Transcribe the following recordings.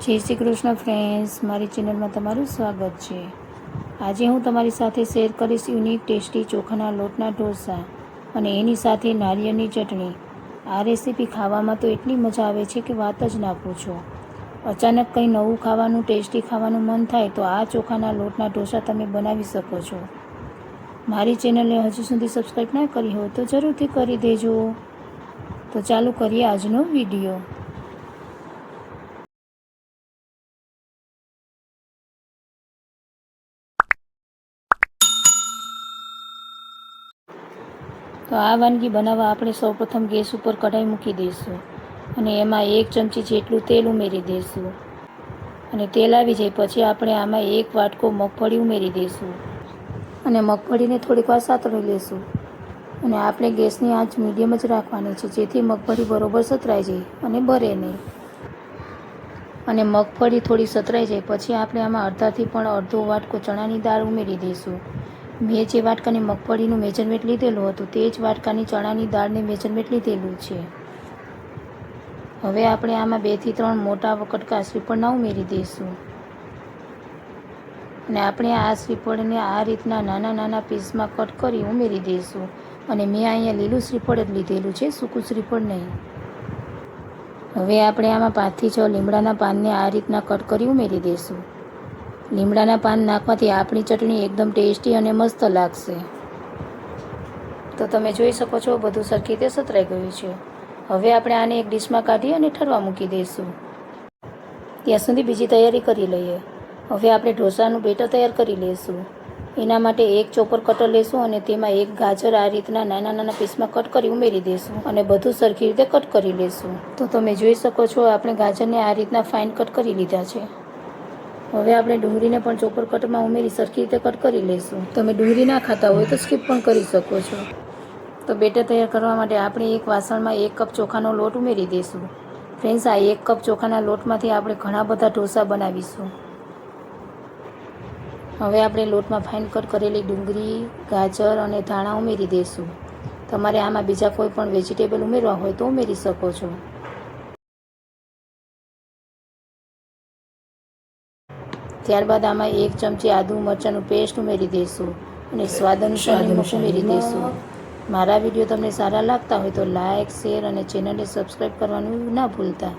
જય શ્રી કૃષ્ણ ફ્રેન્ડ્સ મારી ચેનલમાં તમારું સ્વાગત છે. આજે હું તમારી સાથે શેર કરીશ યુનિક ટેસ્ટી ચોખાના લોટના ઢોસા અને એની સાથે નારિયેળની ચટણી. આ રેસીપી ખાવામાં તો એટલી મજા આવે છે કે વાત જ ના પૂછો. અચાનક કંઈ નવું ખાવાનું ટેસ્ટી ખાવાનું મન થાય તો આ ચોખાના લોટના ઢોસા તમે બનાવી શકો છો. મારી ચેનલને હજુ સુધી સબસ્ક્રાઈબ ના કરી હોય તો જરૂરથી કરી દેજો. તો ચાલુ કરીએ આજનો વીડિયો તો આ વાનગી બનાવવા આપણે સૌપ્રથમ ગેસ ઉપર કઢાઈ મૂકી દઈશું અને એમાં એક ચમચી જેટલું તેલ ઉમેરી દઈશું. અને તેલ આવી જાય પછી આપણે આમાં એક વાટકો મગફળી ઉમેરી દઈશું. અને મગફળીને થોડીક વાર સાતળી લઈશું અને આપણે ગેસની આંચ મીડિયમ જ રાખવાની છે, જેથી મગફળી બરોબર સતરાઈ જાય અને બરે નહીં. અને મગફળી થોડી સતરાઈ જાય પછી આપણે આમાં અડધાથી પણ અડધો વાટકો ચણાની દાળ ઉમેરી દઈશું. મેં જે વાટકાની મગફળીનું મેજરમેન્ટ લીધેલું હતું તે જ વાટકાની ચણાની દાળને મેજરમેન્ટ લીધેલું છે. હવે આપણે આમાં બેથી ત્રણ મોટા કટકા શ્રીફળના ઉમેરી દઈશું. અને આપણે આ શ્રીફળને આ રીતના નાના નાના પીસમાં કટ કરી ઉમેરી દઈશું. અને મેં અહીંયા લીલું શ્રીફળ જ લીધેલું છે, સૂકું શ્રીફળ નહીં. હવે આપણે આમાં પાંચથી છ લીમડાના પાનને આ રીતના કટ કરી ઉમેરી દઈશું. લીમડાના પાન નાખવાથી આપણી ચટણી એકદમ ટેસ્ટી અને મસ્ત લાગશે. તો તમે જોઈ શકો છો, બધું સરખી રીતે સતરાઈ ગયું છે. હવે આપણે આને એક ડીશમાં કાઢી અને ઠરવા મૂકી દઈશું. ત્યાં સુધી બીજી તૈયારી કરી લઈએ. હવે આપણે ઢોસાનું બેટર તૈયાર કરી લઈશું. એના માટે એક ચોપર કટર લેશું અને તેમાં એક ગાજર આ રીતના નાના નાના પીસમાં કટ કરી ઉમેરી દઈશું અને બધું સરખી રીતે કટ કરી લઈશું. તો તમે જોઈ શકો છો, આપણે ગાજરને આ રીતના ફાઇન કટ કરી લીધા છે. હવે આપણે ડુંગળીને પણ ચોપર કટમાં ઉમેરી સરખી રીતે કટ કરી લઈશું. તમે ડુંગળી ના ખાતા હોય તો સ્કીપ પણ કરી શકો છો. તો બેટર તૈયાર કરવા માટે આપણે એક વાસણમાં એક કપ ચોખાનો લોટ ઉમેરી દઈશું. ફ્રેન્ડ્સ, આ એક કપ ચોખાના લોટમાંથી આપણે ઘણા બધા ઢોસા બનાવીશું. હવે આપણે લોટમાં ફાઇન કટ કરેલી ડુંગળી, ગાજર અને ધાણા ઉમેરી દઈશું. તમારે આમાં બીજા કોઈ પણ વેજીટેબલ ઉમેરવા હોય તો ઉમેરી શકો છો. ત્યારબાદ આમાં એક ચમચી આદુ મરચાંનું પેસ્ટ ઉમેરી દઈશું અને સ્વાદ અનુસાર નિમક ઉમેરી દઈશું. મારા વીડિયો તમને સારા લાગતા હોય તો લાઇક શેર અને ચેનલને સબસ્ક્રાઈબ કરવાનું ના ભૂલતા.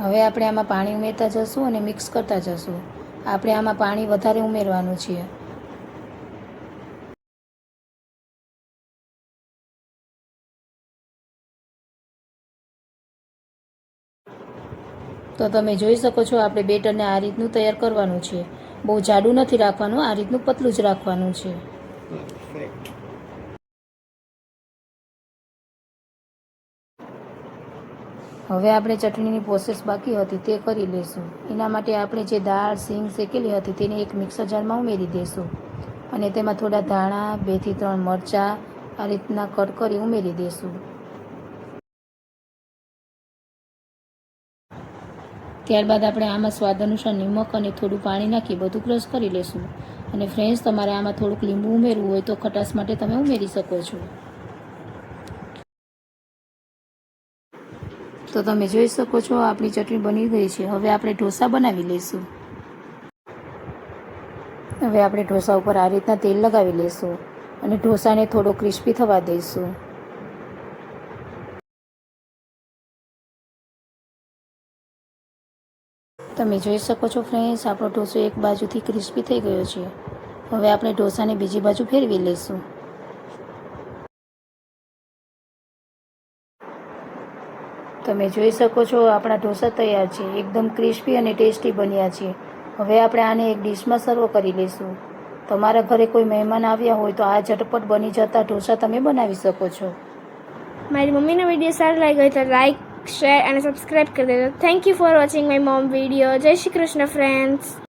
હવે આપણે આમાં પાણી ઉમેરતા જશું અને મિક્સ કરતા જશું. આપણે આમાં પાણી વધારે ઉમેરવાનું છે. તો તમે જોઈ શકો છો, આપણે બેટરને આ રીતનું તૈયાર કરવાનું છે. બહુ જાડું નથી રાખવાનું, આ રીતનું પતલું જ રાખવાનું છે. હવે આપણે ચટણીની પ્રોસેસ બાકી હતી, તે કરી લઈશું. એના માટે આપણે જે દાળ, સિંગ શેકેલી હતી, તેને એક મિક્સર જારમાં ઉમેરી દઈશું. અને તેમાં થોડા ધાણા બેથી ત્રણ મરચાં, આ રીતના કટ કરી ઉમેરી દઈશું. ત્યારબાદ આપણે આમાં સ્વાદ અનુસાર નિમક અને થોડું પાણી નાખી બધું ક્રશ કરી લઈશું અને ફ્રેન્ડ્સ તમારે આમાં થોડુંક લીંબુ ઉમેરવું હોય તો ખટાશ માટે તમે ઉમેરી શકો છો. તો તમે જોઈ શકો છો, આપણી ચટણી બની ગઈ છે. હવે આપણે ઢોસા બનાવી લઈશું હવે આપણે ઢોસા ઉપર આ રીતના તેલ લગાવી લઈશું અને ઢોસાને થોડો ક્રિસ્પી થવા દઈશું. તમે જોઈ શકો છો ફ્રેન્ડ્સ આપણો ઢોસો એક બાજુથી ક્રિસ્પી થઈ ગયો છે. હવે આપણે ઢોસાને બીજી બાજુ ફેરવી લઈશું. તમે જોઈ શકો છો આપણા ઢોસા તૈયાર છે, એકદમ ક્રિસ્પી અને ટેસ્ટી બન્યા છે. હવે આપણે આને એક ડીશમાં સર્વ કરી લઈશું. તમારા ઘરે કોઈ મહેમાન આવ્યા હોય તો આ ઝટપટ બની જતા ઢોસા તમે બનાવી શકો છો. મારી મમ્મીનો વીડિયો સારો લાગ્યો હોય તો લાઈક શેર અને સબસ્ક્રાઈબ કરી દેજો thank you for watching my mom video જય શ્રી કૃષ્ણ ફ્રેન્ડ્સ